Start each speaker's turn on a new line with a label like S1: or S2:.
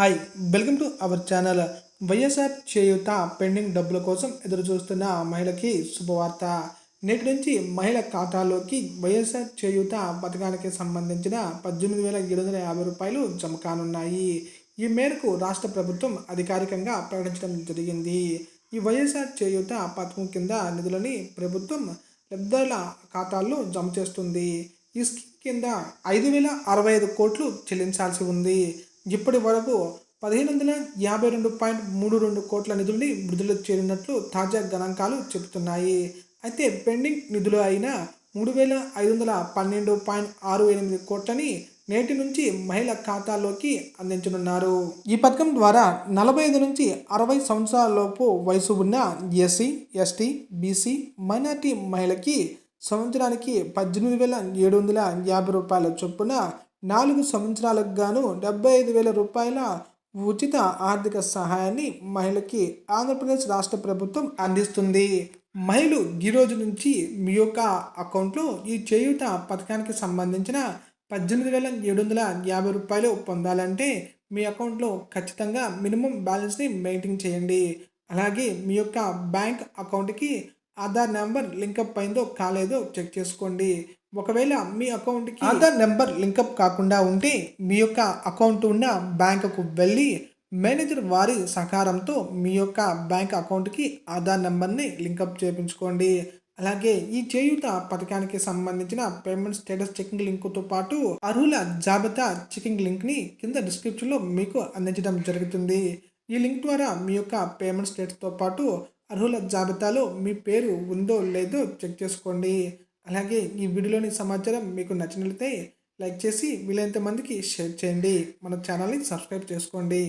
S1: Hi welcome to our channel YSR Cheyutha pending డబ్బుల కోసం ఎదురు చూస్తున్న మహిళకి శుభవార్త. నేటి నుంచి మహిళ ఖాతాలోకి వైఎస్ఆర్ చేయూత పథకానికి సంబంధించిన పద్దెనిమిది వేల ఏడు వందల యాభై రూపాయలు జమ కానున్నాయి. ఈ మేరకు రాష్ట్ర ప్రభుత్వం అధికారికంగా ప్రకటించడం జరిగింది. ఈ వైఎస్ఆర్ చేయూత పథకం కింద నిధులని ప్రభుత్వం లబ్ధిదారుల ఖాతాల్లో జమ చేస్తుంది. ఈ స్కీమ్ కింద ఐదు వేల అరవై ఐదు కోట్లు చెల్లించాల్సి ఉంది. ఇప్పటి వరకు పదిహేను వందల యాభై రెండు పాయింట్ మూడు రెండు కోట్ల నిధుల్ని విడుదల చేరినట్లు తాజా గణాంకాలు చెబుతున్నాయి. అయితే పెండింగ్ నిధులు అయిన మూడు వేల ఐదు వందల పన్నెండు పాయింట్ ఆరు ఎనిమిది కోట్లని నేటి నుంచి మహిళ ఖాతాలోకి అందించనున్నారు. ఈ పథకం ద్వారా నలభై ఐదు నుంచి అరవై సంవత్సరాలలోపు వయసు ఉన్న ఎస్సీ ఎస్టీ బీసీ మైనార్టీ మహిళకి సంవత్సరానికి పద్దెనిమిది వేల ఏడు వందల యాభై రూపాయల చొప్పున నాలుగు సంవత్సరాలకు గాను డెబ్బై ఐదు వేల రూపాయల ఉచిత ఆర్థిక సహాయాన్ని మహిళకి ఆంధ్రప్రదేశ్ రాష్ట్ర ప్రభుత్వం అందిస్తుంది. మహిళలు ఈ రోజు నుంచి మీ యొక్క అకౌంట్లో ఈ చేయూత పథకానికి సంబంధించిన పద్దెనిమిది వేల ఏడు వందల యాభై రూపాయలు పొందాలంటే మీ అకౌంట్లో ఖచ్చితంగా మినిమం బ్యాలెన్స్ని మెయింటైన్ చేయండి. అలాగే మీ యొక్క బ్యాంక్ అకౌంట్కి ఆధార్ నెంబర్ లింకప్ అయిందో కాలేదో చెక్ చేసుకోండి. ఒకవేళ మీ అకౌంట్కి ఆధార్ నెంబర్ లింకప్ కాకుండా ఉంటే మీ యొక్క అకౌంట్ ఉన్న బ్యాంకుకు వెళ్ళి మేనేజర్ వారి సహకారంతో మీ యొక్క బ్యాంక్ అకౌంట్కి ఆధార్ నెంబర్ని లింకప్ చేయించుకోండి. అలాగే ఈ చేయూత పథకానికి సంబంధించిన పేమెంట్ స్టేటస్ చెకింగ్ లింకుతో పాటు అర్హుల జాబితా చెకింగ్ లింక్ని కింద డిస్క్రిప్షన్లో మీకు అందించడం జరుగుతుంది. ఈ లింక్ ద్వారా మీ యొక్క పేమెంట్ స్టేటస్తో పాటు అర్హుల జాబితాలో మీ పేరు ఉందో లేదో చెక్ చేసుకోండి. అలాగే ఈ వీడియోలోని సమాచారం మీకు నచ్చినట్లయితే లైక్ చేసి వీలైనంత మందికి షేర్ చేయండి. మన ఛానల్ని సబ్స్క్రైబ్ చేసుకోండి.